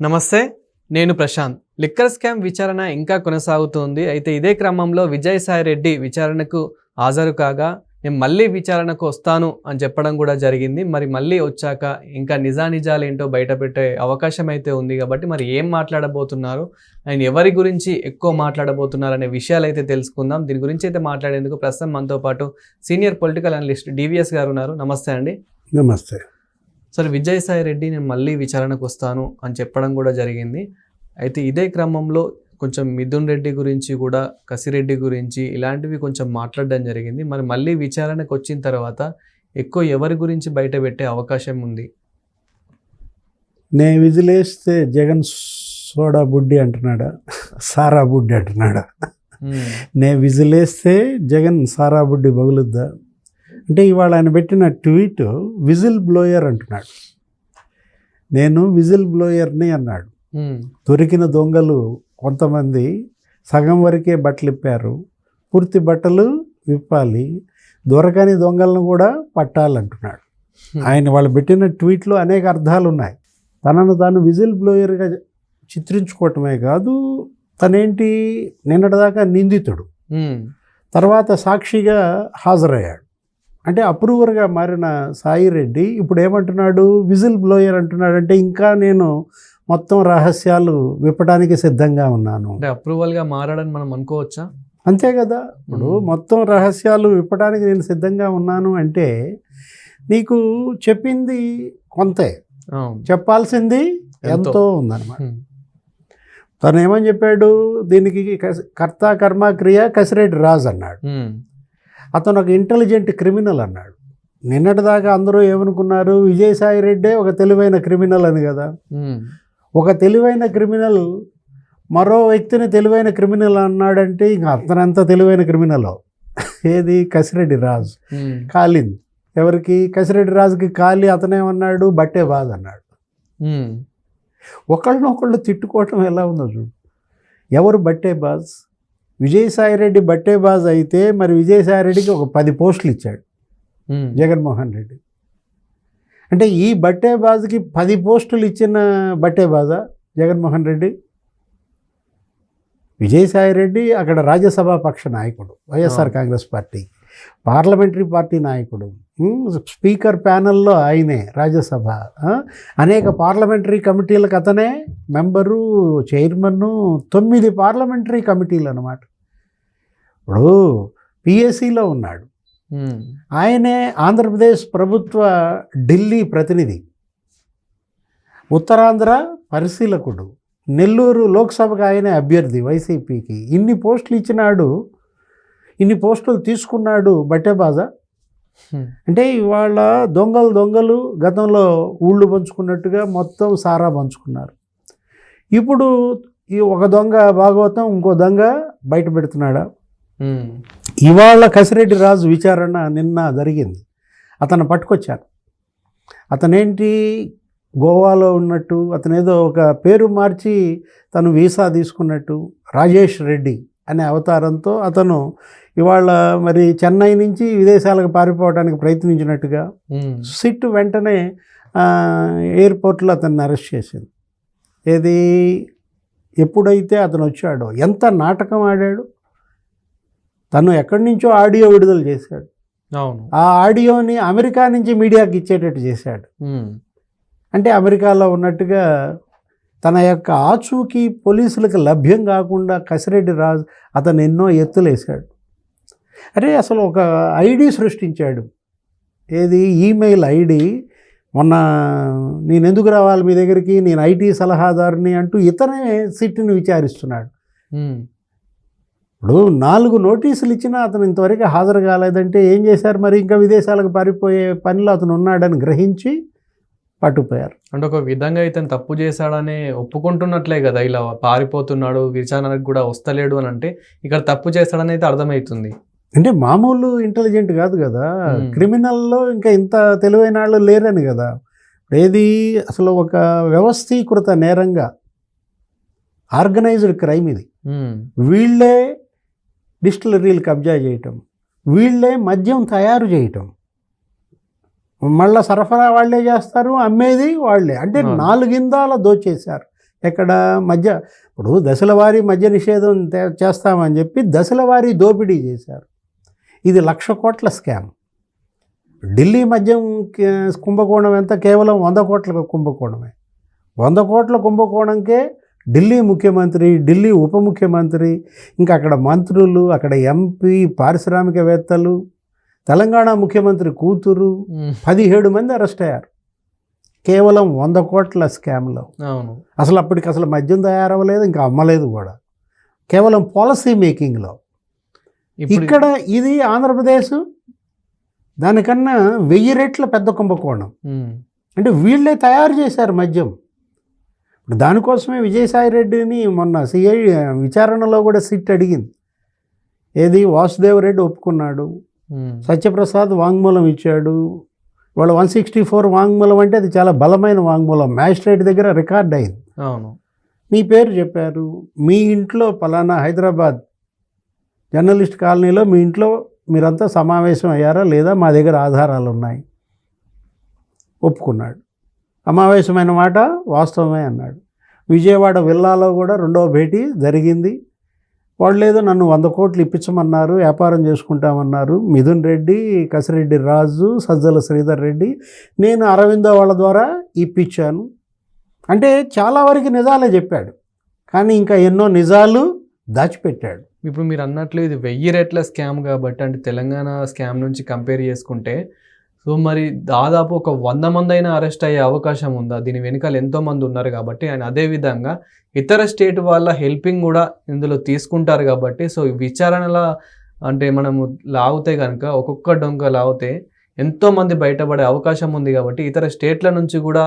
నమస్తే నేను Prashanth. Liquor scam విచారణ ఇంకా కొనసాగుతోంది. అయితే ఇదే క్రమంలో విజయసాయి రెడ్డి విచారణకు హాజరు కాగా నేను మళ్ళీ విచారణకు వస్తాను అని చెప్పడం కూడా జరిగింది. మరి మళ్ళీ వచ్చాక ఇంకా నిజానిజాలు ఏంటో బయటపెట్టే అవకాశం అయితే ఉంది కాబట్టి మరి ఏం మాట్లాడబోతున్నారు? ఆయన ఎవరి గురించి ఎక్కువ మాట్లాడబోతున్నారు అనే విషయాలు అయితే తెలుసుకుందాం. దీని గురించి అయితే మాట్లాడేందుకు ప్రస్తుతం మనతో పాటు సీనియర్ పొలిటికల్ అనలిస్ట్ డివిఎస్ గారు ఉన్నారు. నమస్తే అండి. నమస్తే. సరే విజయసాయి రెడ్డి నేను మళ్ళీ విచారణకు వస్తాను అని చెప్పడం కూడా జరిగింది. అయితే ఇదే క్రమంలో కొంచెం మిథున్ రెడ్డి గురించి కూడా కసిరెడ్డి గురించి ఇలాంటివి కొంచెం మాట్లాడడం జరిగింది. మరి మళ్ళీ విచారణకు వచ్చిన తర్వాత ఎక్కువ ఎవరి గురించి బయట పెట్టే అవకాశం ఉంది? నే విజిలేస్తే జగన్ సోడా బుడ్డి అంటున్నాడా? సారా బుడ్డి అంటున్నాడా. నే విజిలేస్తే జగన్ సారా బుడ్డి బగులుద్దా? అంటే ఇవాళ ఆయన పెట్టిన ట్వీట్ విజిల్ బ్లోయర్ అంటున్నాడు. నేను విజిల్ బ్లోయర్ని అన్నాడు. దొరికిన దొంగలు కొంతమంది సగం వరకే బట్టలు ఇప్పారు. పూర్తి బట్టలు విప్పాలి. దొరకని దొంగలను కూడా పట్టాలంటున్నాడు. ఆయన వాళ్ళు పెట్టిన ట్వీట్లో అనేక అర్థాలు ఉన్నాయి తనను తాను విజిల్ బ్లోయర్గా చిత్రించుకోవటమే కాదు తనేంటి నిన్నటిదాకా నిందితుడు. తర్వాత సాక్షిగా హాజరయ్యాడు. అంటే అప్రూవర్గా మారిన సాయి రెడ్డి ఇప్పుడు ఏమంటున్నాడు విజిల్ బ్లోయర్ అంటున్నాడు అంటే ఇంకా నేను మొత్తం రహస్యాలు విప్పడానికి సిద్ధంగా ఉన్నాను అంటే అప్రూవల్గా మారాడని మనం అనుకోవచ్చా అంతే కదా ఇప్పుడు. మొత్తం రహస్యాలు విప్పడానికి నేను సిద్ధంగా ఉన్నాను అంటే నీకు చెప్పింది కొంతే. చెప్పాల్సింది ఎంతో. ఉందన్నమాట. తను ఏమని చెప్పాడు దీనికి కర్త కర్మ క్రియ కసిరెడ్డి రాజు అన్నాడు. అతను ఒక ఇంటెలిజెంట్ క్రిమినల్ అన్నాడు. నిన్నటిదాకా అందరూ ఏమనుకున్నారు? విజయసాయి రెడ్డే ఒక తెలివైన క్రిమినల్ అని కదా. ఒక తెలివైన క్రిమినల్ మరో వ్యక్తిని తెలివైన క్రిమినల్ అన్నాడంటే ఇంక అతనంత తెలివైన క్రిమినల్. ఏది? కసిరెడ్డి రాజు. కాలింది. ఎవరికి? కసిరెడ్డి రాజుకి కాలి అతనేమన్నాడు? బట్టే బాధ అన్నాడు. ఒకళ్ళనొకళ్ళు తిట్టుకోవటం ఎలా ఉందో చూడు. ఎవరు బట్టే బాజ్ విజయసాయి రెడ్డి బట్టే బాజ్ అయితే మరి విజయసాయి రెడ్డికి ఒక పది పోస్టులు ఇచ్చాడు. జగన్మోహన్ రెడ్డి అంటే ఈ బట్టే బాజ్కి పది పోస్టులు ఇచ్చిన బట్టే బాజా జగన్మోహన్ రెడ్డి విజయసాయి రెడ్డి అక్కడ రాజ్యసభ పక్ష నాయకుడు YSR. Congress party parliamentary party నాయకుడు స్పీకర్ ప్యానెల్లో ఆయనే రాజ్యసభ. అనేక పార్లమెంటరీ కమిటీలకు అతనే మెంబరు చైర్మన్ను తొమ్మిది పార్లమెంటరీ కమిటీలు అనమాట ఇప్పుడు పిఎస్సిలో ఉన్నాడు. ఆయనే ఆంధ్రప్రదేశ్ ప్రభుత్వ ఢిల్లీ ప్రతినిధి. ఉత్తరాంధ్ర పరిశీలకుడు. నెల్లూరు లోక్సభకు ఆయనే అభ్యర్థి వైసీపీకి. ఇన్ని పోస్టులు ఇచ్చినాడు ఇన్ని పోస్టులు తీసుకున్నాడు బట్టేబాజా. అంటే ఇవాళ దొంగలు దొంగలు గతంలో ఊళ్ళు పంచుకున్నట్టుగా మొత్తం సారా పంచుకున్నారు. ఇప్పుడు ఈ ఒక దొంగ భాగవతం ఇంకో దొంగ బయట పెడుతున్నాడా? మ్మ్. ఇవాళ కసిరెడ్డి రాజు విచారణ నిన్న జరిగింది. అతను పట్టుకొచ్చారు. అతనేంటి? గోవాలో ఉన్నట్టు అతను ఏదో ఒక పేరు మార్చి తను వీసా తీసుకున్నట్టు రాజేష్ రెడ్డి అనే అవతారంతో అతను ఇవాళ మరి చెన్నై నుంచి విదేశాలకు పారిపోవడానికి ప్రయత్నించినట్టుగా. సిట్ వెంటనే ఎయిర్పోర్ట్లో అతన్ని అరెస్ట్ చేసింది. ఏది ఎప్పుడైతే అతను వచ్చాడో ఎంత నాటకం ఆడాడు తను ఎక్కడి నుంచో ఆడియో విడుదల చేశాడు. అవును. ఆ ఆడియోని అమెరికా నుంచి మీడియాకి ఇచ్చేటట్టు చేశాడు. అంటే అమెరికాలో ఉన్నట్టుగా తన యొక్క ఆచూకీ పోలీసులకు లభ్యం కాకుండా కసిరెడ్డి రాజు అతను ఎన్నో ఎత్తులేశాడు. అరే అసలు ఒక ఐడి సృష్టించాడు. ఏది? Email ID. మొన్న నేను ఎందుకు రావాలి మీ దగ్గరికి? నేను ఐటీ సలహాదారుని అంటూ ఇతనే సిట్ని విచారిస్తున్నాడు. ఇప్పుడు నాలుగు నోటీసులు ఇచ్చినా అతను ఇంతవరకు హాజరు కాలేదంటే ఏం చేశారు మరి? ఇంకా విదేశాలకు పారిపోయే పనిలో అతను ఉన్నాడని గ్రహించి పట్టుపోయారు అంటే ఒక విధంగా ఇతను తప్పు చేశాడని ఒప్పుకుంటున్నట్లే కదా ఇలా పారిపోతున్నాడు విచారణకు కూడా వస్తలేడు అని అంటే ఇక్కడ తప్పు చేశాడని అయితే అర్థమవుతుంది. అంటే మామూలు ఇంటెలిజెంట్ కాదు కదా. క్రిమినల్లో ఇంకా ఇంత తెలివైన వాళ్ళు లేరని కదా. ఏది అసలు ఒక వ్యవస్థీకృత నేరంగా ఆర్గనైజ్డ్ క్రైమ్ ఇది. వీళ్ళే డిస్టిలరీలు కబ్జా చేయటం వీళ్ళే మద్యం తయారు చేయటం. మళ్ళా సరఫరా వాళ్ళే చేస్తారు అమ్మేది వాళ్ళే. అంటే. నాలుగిందాల దోచేశారు. ఎక్కడ మధ్య ఇప్పుడు దశల వారీ మద్య నిషేధం చేస్తామని చెప్పి దశల వారీ దోపిడీ చేశారు. ఇది లక్ష కోట్ల స్కామ్. ఢిల్లీ మద్యం కుంభకోణం ఎంత? కేవలం వంద కోట్ల కుంభకోణమే. వంద కోట్ల కుంభకోణంకే ఢిల్లీ ముఖ్యమంత్రి ఢిల్లీ ఉప ముఖ్యమంత్రి ఇంకా అక్కడ మంత్రులు అక్కడ ఎంపీ పారిశ్రామికవేత్తలు తెలంగాణ ముఖ్యమంత్రి కూతురు పదిహేడు మంది అరెస్ట్ అయ్యారు. కేవలం వంద కోట్ల స్కామ్లో. అవును. అసలు అప్పటికి అసలు మద్యం తయారవ్వలేదు ఇంకా అమ్మలేదు కూడా. కేవలం పాలసీ మేకింగ్లో. ఇక్కడ ఇది ఆంధ్రప్రదేశ్ దానికన్నా వెయ్యి రెట్ల పెద్ద కుంభకోణం. అంటే వీళ్ళే తయారు చేశారు మద్యం. ఇప్పుడు దానికోసమే విజయసాయి రెడ్డిని మొన్న సిఐ విచారణలో కూడా సిట్ అడిగింది. ఏది? వాసుదేవ్ రెడ్డి ఒప్పుకున్నాడు. సత్యప్రసాద్ వాంగ్మూలం ఇచ్చాడు. వాళ్ళ వన్ సిక్స్టీ ఫోర్ వాంగ్మూలం అంటే అది చాలా బలమైన వాంగ్మూలం. మ్యాజిస్ట్రేట్ దగ్గర రికార్డ్ అయింది. అవును. మీ పేరు చెప్పారు. మీ ఇంట్లో పలానా హైదరాబాద్ జర్నలిస్ట్ కాలనీలో మీ ఇంట్లో మీరంతా సమావేశం అయ్యారా లేదా మా దగ్గర ఆధారాలు ఉన్నాయి? ఒప్పుకున్నాడు. సమావేశమైన మాట వాస్తవమే అన్నాడు. విజయవాడ విల్లాలో కూడా రెండవ భేటీ జరిగింది. వాళ్ళు ఏదో నన్ను వంద కోట్లు ఇప్పించమన్నారు వ్యాపారం చేసుకుంటామన్నారు. మిథున్ రెడ్డి కసిరెడ్డి రాజు సజ్జల శ్రీధర్ రెడ్డి నేను అరవిందో వాళ్ళ ద్వారా ఇప్పించాను. అంటే చాలా వరకు నిజాలే చెప్పాడు. కానీ ఇంకా ఎన్నో నిజాలు దాచిపెట్టాడు. ఇప్పుడు మీరు అన్నట్లు ఇది వెయ్యి రెట్ల స్కామ్ కాబట్టి అంటే తెలంగాణ స్కామ్ నుంచి కంపేర్ చేసుకుంటే సో మరి దాదాపు ఒక వంద మంది అయినా అరెస్ట్ అయ్యే అవకాశం ఉందా? దీని వెనకాల ఎంతోమంది ఉన్నారు కాబట్టి అండ్ అదే విధంగా ఇతర స్టేట్ వాళ్ళ హెల్పింగ్ కూడా ఇందులో తీసుకుంటారు కాబట్టి సో విచారణల అంటే మనము లాగితే కనుక ఒక్కొక్క డొంక లాగితే ఎంతోమంది బయటపడే అవకాశం ఉంది కాబట్టి ఇతర స్టేట్ల నుంచి కూడా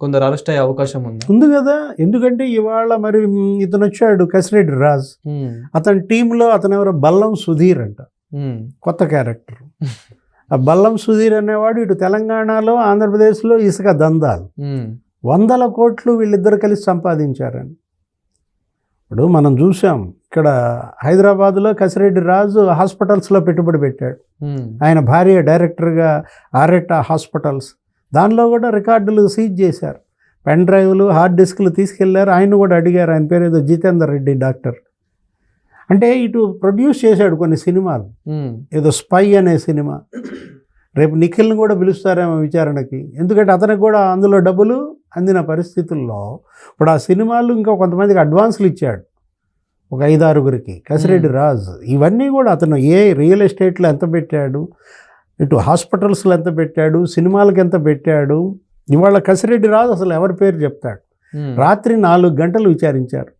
కొందరు అరెస్ట్ అయ్యే అవకాశం ఉంది. ఉంది కదా? ఎందుకంటే ఇవాళ మరి ఇతను వచ్చాడు కసిరెడ్డి రాజ్. అతని టీంలో అతను ఎవరో బల్లం సుధీర్ అంట. కొత్త క్యారెక్టర్. ఆ బల్లం సుధీర్ అనేవాడు ఇటు తెలంగాణలో ఆంధ్రప్రదేశ్లో ఇసుక దందాలు. వందల కోట్లు వీళ్ళిద్దరు కలిసి సంపాదించారని. ఇప్పుడు మనం చూసాం ఇక్కడ హైదరాబాద్లో కసిరెడ్డి రాజు హాస్పిటల్స్లో పెట్టుబడి పెట్టాడు. ఆయన భార్య డైరెక్టర్గా ఆరెట్టా హాస్పిటల్స్. దానిలో కూడా రికార్డులు సీజ్ చేశారు. పెన్ డ్రైవ్లు హార్డ్ డిస్క్లు తీసుకెళ్ళారు. ఆయన కూడా అడిగారు. ఆయన పేరు ఏదో జితేందర్ రెడ్డి డాక్టర్. అంటే ఇటు ప్రొడ్యూస్ చేశాడు కొన్ని సినిమాలు. ఏదో స్పై అనే సినిమా. రేపు నిఖిల్ని కూడా పిలుస్తారేమో విచారణకి. ఎందుకంటే అతనికి కూడా అందులో డబ్బులు అందిన పరిస్థితుల్లో ఇప్పుడు ఆ సినిమాలు ఇంకా కొంతమందికి అడ్వాన్స్లు ఇచ్చాడు. ఒక ఐదారుగురికి. కసిరెడ్డి రాజు. ఇవన్నీ కూడా అతను ఏ రియల్ ఎస్టేట్లో ఎంత పెట్టాడు? ఇటు హాస్పిటల్స్లో ఎంత పెట్టాడు సినిమాలకు ఎంత పెట్టాడు ఇవాళ కసిరెడ్డి రాజు అసలు ఎవరి పేరు చెప్తాడు. రాత్రి నాలుగు గంటలు విచారించారు.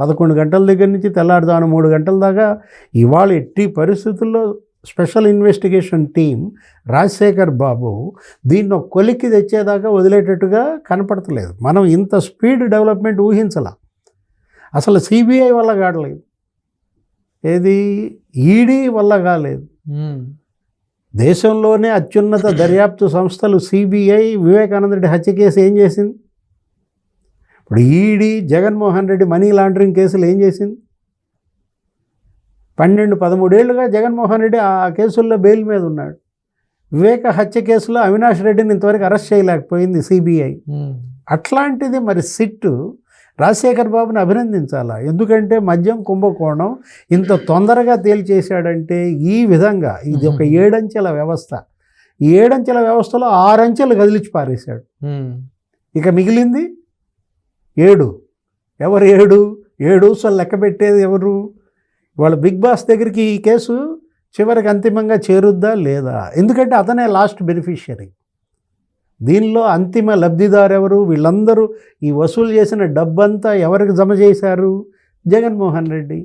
పదకొండు గంటల దగ్గర నుంచి తెల్లారుదాను మూడు గంటల దాకా ఇవాళ ఎట్టి పరిస్థితుల్లో special investigation team Rajasekhar Babu దీన్ని ఒక కొలిక్కి తెచ్చేదాకా వదిలేటట్టుగా కనపడతలేదు. మనం ఇంత స్పీడ్ డెవలప్మెంట్ ఊహించాల. అసలు సిబిఐ వల్ల కావట్లేదు. ఏది ఈడీ వల్ల కాలేదు. దేశంలోనే అత్యున్నత దర్యాప్తు సంస్థలు సిబిఐ వివేకానంద రెడ్డి హత్య కేసు ఏం చేసింది? ఇప్పుడు ED Jaganmohan Reddy money laundering కేసులు ఏం చేసింది? పన్నెండు పదమూడేళ్ళుగా జగన్మోహన్ రెడ్డి ఆ కేసుల్లో బెయిల్ మీద ఉన్నాడు. వివేక హత్య కేసులో అవినాష్ రెడ్డిని ఇంతవరకు అరెస్ట్ చేయలేకపోయింది సిబిఐ. అట్లాంటిది మరి సిట్టు రాజశేఖర్ బాబుని అభినందించాలా? ఎందుకంటే మద్యం కుంభకోణం ఇంత తొందరగా తేల్చేశాడంటే ఈ విధంగా ఇది ఒక ఏడంచెల వ్యవస్థ. ఏడంచెల వ్యవస్థలో ఆరంచెలు కదిలిచి పారేశాడు. ఇక మిగిలింది? ఏడు. ఎవరు ఏడు? ఏడు సో లెక్క పెట్టేది ఎవరు? వాళ్ళ బిగ్ బాస్ దగ్గరికి ఈ కేసు చివరికి అంతిమంగా చేరుద్దా లేదా? ఎందుకంటే అతనే లాస్ట్ బెనిఫిషియరీ. దీనిలో అంతిమ లబ్ధిదారు ఎవరు వీళ్ళందరూ ఈ వసూలు చేసిన డబ్బంతా ఎవరికి జమ చేశారు? జగన్మోహన్ రెడ్డి.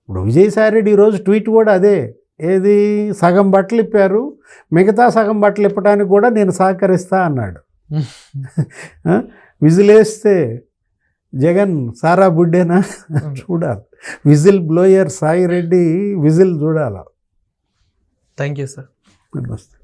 ఇప్పుడు విజయసాయి రెడ్డి ఈరోజు ట్వీట్ కూడా అదే. ఏది? సగం బట్టలు ఇప్పారు. మిగతా సగం బట్టలు ఇప్పడానికి కూడా నేను సహకరిస్తా అన్నాడు? విజిలేస్తే జగన్ సారా బుడ్డేనా? చూడాలి. Whistle blower Sai Reddy whistle చూడాలి. Thank you sir. నమస్తే.